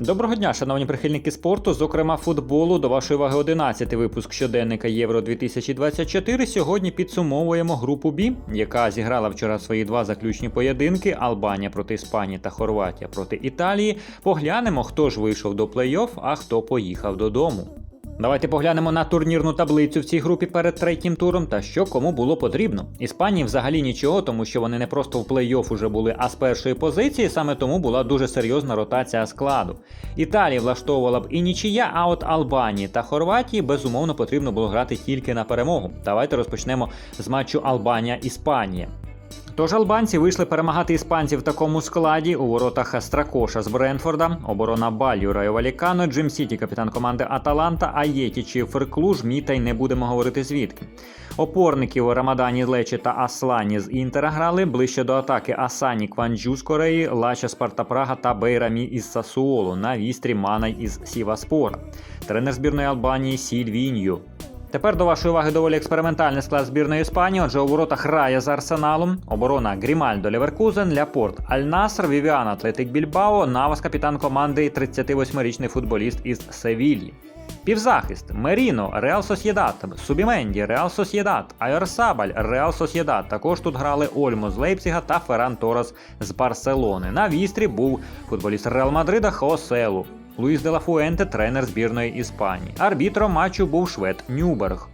Доброго дня, шановні прихильники спорту, зокрема футболу. До вашої уваги 11 випуск щоденника Євро 2024. Сьогодні підсумовуємо групу Бі, яка зіграла вчора свої два заключні поєдинки: Албанія проти Іспанії та Хорватія проти Італії. Поглянемо, хто ж вийшов до плей-офф, а хто поїхав додому. Давайте поглянемо на турнірну таблицю в цій групі перед третім туром та що кому було потрібно. Іспанії взагалі нічого, тому що вони не просто в плей-офф уже були, а з першої позиції, саме тому була дуже серйозна ротація складу. Італії влаштовувала б і нічия, а от Албанії та Хорватії безумовно потрібно було грати тільки на перемогу. Давайте розпочнемо з матчу Албанія-Іспанія. Тож албанці вийшли перемагати іспанців в такому складі у воротах Стракоша з Бренфорда, оборона Балью Райо Валікано, Джим Сіті, капітан команди Аталанта, Аєтіч і Ферклуж, Міта й не будемо говорити звідки. Опорників Рамадані Лечі та Аслані з Інтера грали ближче до атаки Асані Кванджу з Кореї, Лача Спарта Прага та Бейрамі із Сасуолу на вістрі Манай із Сіваспора. Тренер збірної Албанії Сільвіньо. Тепер до вашої уваги доволі експериментальний склад збірної Іспанії. Отже, у воротах Рая з Арсеналом, оборона Грімальдо Леверкузен, Ляпорт Аль-Наср, Вівіан Атлетик Більбао, Навас капітан команди 38-річний футболіст із Севільї. Півзахист Меріно, Реал Сосєдат, Субіменді, Реал Сосєдат, Айорсабаль, Реал Сосєдат. Також тут грали Ольмо з Лейпціга та Ферран Торос з Барселони. На вістрі був футболіст Реал Мадрида Хоселу. Луїс де ла Фуенте, тренер збірної Іспанії. Арбітром матчу був швед Нюберг.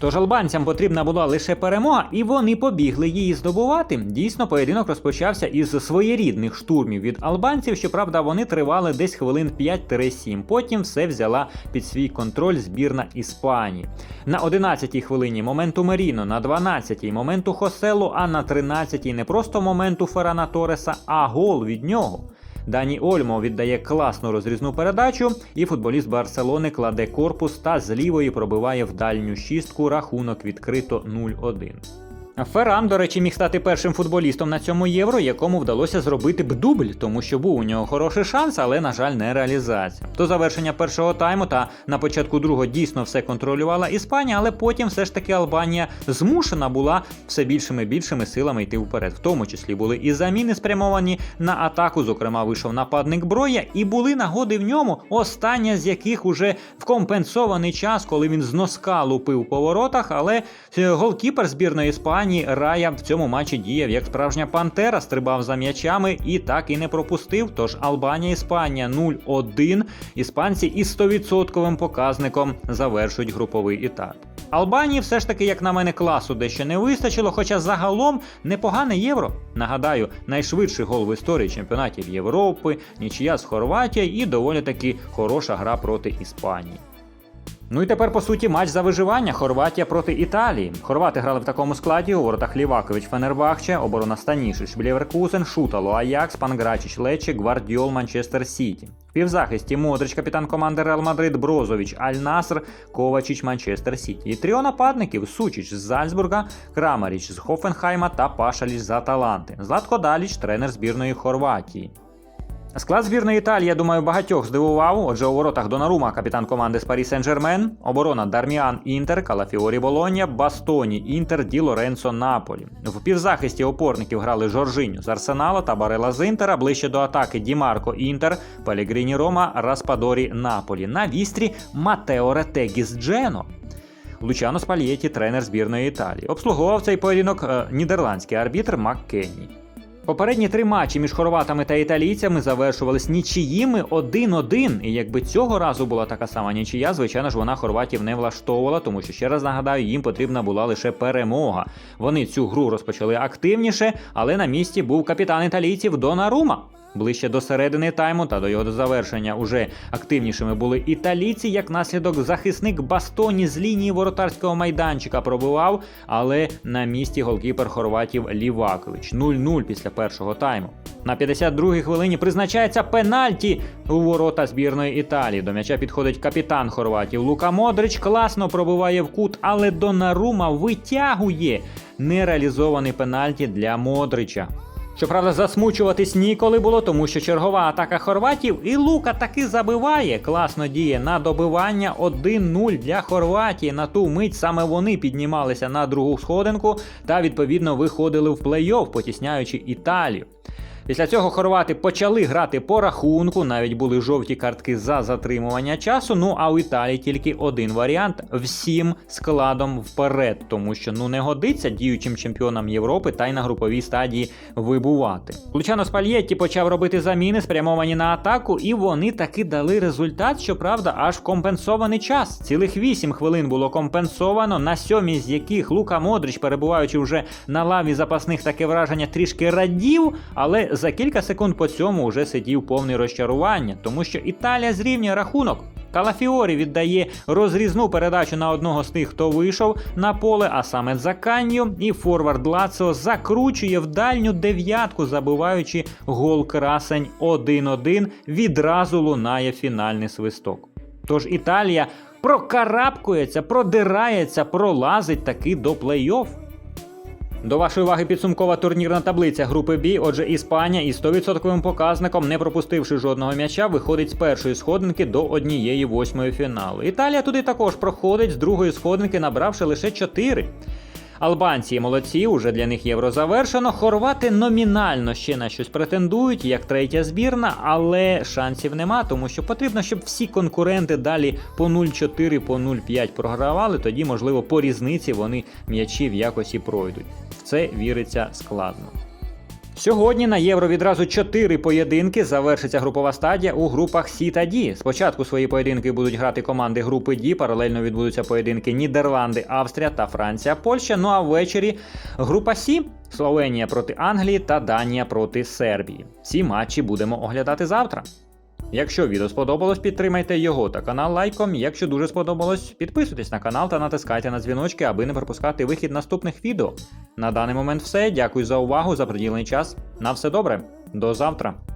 Тож албанцям потрібна була лише перемога, і вони побігли її здобувати. Дійсно, поєдинок розпочався із своєрідних штурмів від албанців. Щоправда, вони тривали десь хвилин 5-7. Потім все взяла під свій контроль збірна Іспанії. На 11-й хвилині моменту Меріно, на 12-й моменту Хоселу, а на 13-й не просто моменту Феррана Тореса, а гол від нього. Дані Ольмо віддає класну розрізну передачу, і футболіст Барселони кладе корпус та з лівої пробиває в дальню шістку. Рахунок відкрито 0-1. Ферран, до речі, міг стати першим футболістом на цьому євро, якому вдалося зробити б дубль, тому що був у нього хороший шанс, але, на жаль, не реалізація. До завершення першого тайму та на початку другого дійсно все контролювала Іспанія, але потім все ж таки Албанія змушена була все більшими і більшими силами йти вперед. В тому числі були і заміни спрямовані на атаку. Зокрема, вийшов нападник Броя, і були нагоди в ньому, остання з яких уже в компенсований час, коли він з носка лупив по воротах, але е, голкіпер збірної Іспанії. Рая в цьому матчі діяв як справжня пантера, стрибав за м'ячами і так і не пропустив. Тож Албанія Іспанія 0-1. Іспанці із 100% показником завершують груповий етап. Албанії все ж таки, як на мене, класу дещо не вистачило, хоча загалом непогане євро. Нагадаю, найшвидший гол в історії чемпіонатів Європи, нічия з Хорватією і доволі таки хороша гра проти Іспанії. Ну і тепер, по суті, матч за виживання Хорватія проти Італії. Хорвати грали в такому складі у воротах Лівакович Фенербахче, оборона Станішич, Лєверкузен, Шутало, Аякс, Панграчич, Лече, Гвардіол, Манчестер Сіті. В півзахисті Модрич, капітан команди Реал Мадрид, Брозович, Аль Наср, Ковачич, Манчестер Сіті. І тріо нападників Сучич з Зальцбурга, Крамаріч з Хофенхайма та Пашаліч з Аталанти. Златко Даліч, тренер збірної Хорватії. Склад збірної Італії, я думаю, багатьох здивував. Отже, у воротах Донарума, капітан команди з Парі Сен-Жермен, оборона Дарміан Інтер, Калафіорі Болонья, Бастоні Інтер, Ді Лоренцо Наполі. В півзахисті опорників грали Жоржиню з Арсенала та Барела з Інтера, ближче до атаки Дімарко Інтер, Пелегріні Рома, Распадорі Наполі. На вістрі Матео Ретегі з Джено. Лучано Спальєті, тренер збірної Італії. Обслуговував цей поєдинок е, нідерландський арбітр Маккенні. Попередні три матчі між хорватами та італійцями завершувались нічиїми 1-1. І якби цього разу була така сама нічия, звичайно ж вона хорватів не влаштовувала, тому що ще раз нагадаю, їм потрібна була лише перемога. Вони цю гру розпочали активніше, але на місці був капітан італійців Донарума. Ближче до середини тайму та до його завершення уже активнішими були італійці. Як наслідок захисник Бастоні з лінії воротарського майданчика пробивав, але на місці голкіпер хорватів Лівакович 0-0 після першого тайму. На 52-й хвилині призначається пенальті у ворота збірної Італії. До м'яча підходить капітан хорватів Лука Модрич, класно пробиває в кут, але Донарума витягує нереалізований пенальті для Модрича. Щоправда, засмучуватись ніколи було, тому що чергова атака хорватів і Лука таки забиває. Класно діє на добивання 1-0 для Хорватії. На ту мить саме вони піднімалися на другу сходинку та відповідно виходили в плей-офф, потісняючи Італію. Після цього хорвати почали грати по рахунку, навіть були жовті картки за затримування часу. Ну а у Італії тільки один варіант всім складом вперед, тому що ну не годиться діючим чемпіонам Європи та й на груповій стадії вибувати. Лучано Спальєтті почав робити заміни, спрямовані на атаку, і вони таки дали результат, щоправда, аж компенсований час. Цілих 8 хвилин було компенсовано, на сьомій з яких Лука Модрич, перебуваючи вже на лаві запасних, таке враження трішки радів, але за кілька секунд по цьому вже сидів повний розчарування, тому що Італія зрівнює рахунок. Калафіорі віддає розрізну передачу на одного з тих, хто вийшов на поле, а саме Заканью, і форвард Лаціо закручує в дальню дев'ятку, забиваючи гол красень 1-1. Відразу лунає фінальний свисток. Тож Італія прокарабкується, продирається, пролазить таки до плей-офф. До вашої уваги підсумкова турнірна таблиця групи Б. Отже, Іспанія із 100% показником, не пропустивши жодного м'яча, виходить з першої сходинки до однієї восьмої фіналу. Італія туди також проходить з другої сходинки, набравши лише 4. Албанці молодці, уже для них євро завершено. Хорвати номінально ще на щось претендують, як третя збірна, але шансів нема, тому що потрібно, щоб всі конкуренти далі по 0-4, по 0-5 програвали. Тоді, можливо, по різниці вони м'ячів якось і пройдуть. В це віриться складно. Сьогодні на євро відразу чотири поєдинки завершиться групова стадія у групах Сі та Ді. Спочатку свої поєдинки будуть грати команди групи Ді. Паралельно відбудуться поєдинки Нідерланди, Австрія та Франція, Польща. Ну а ввечері група Сі Словенія проти Англії та Данія проти Сербії. Ці матчі будемо оглядати завтра. Якщо відео сподобалось, підтримайте його та канал лайком. Якщо дуже сподобалось, підписуйтесь на канал та натискайте на дзвіночки, аби не пропускати вихід наступних відео. На даний момент все. Дякую за увагу, за приділений час. На все добре. До завтра.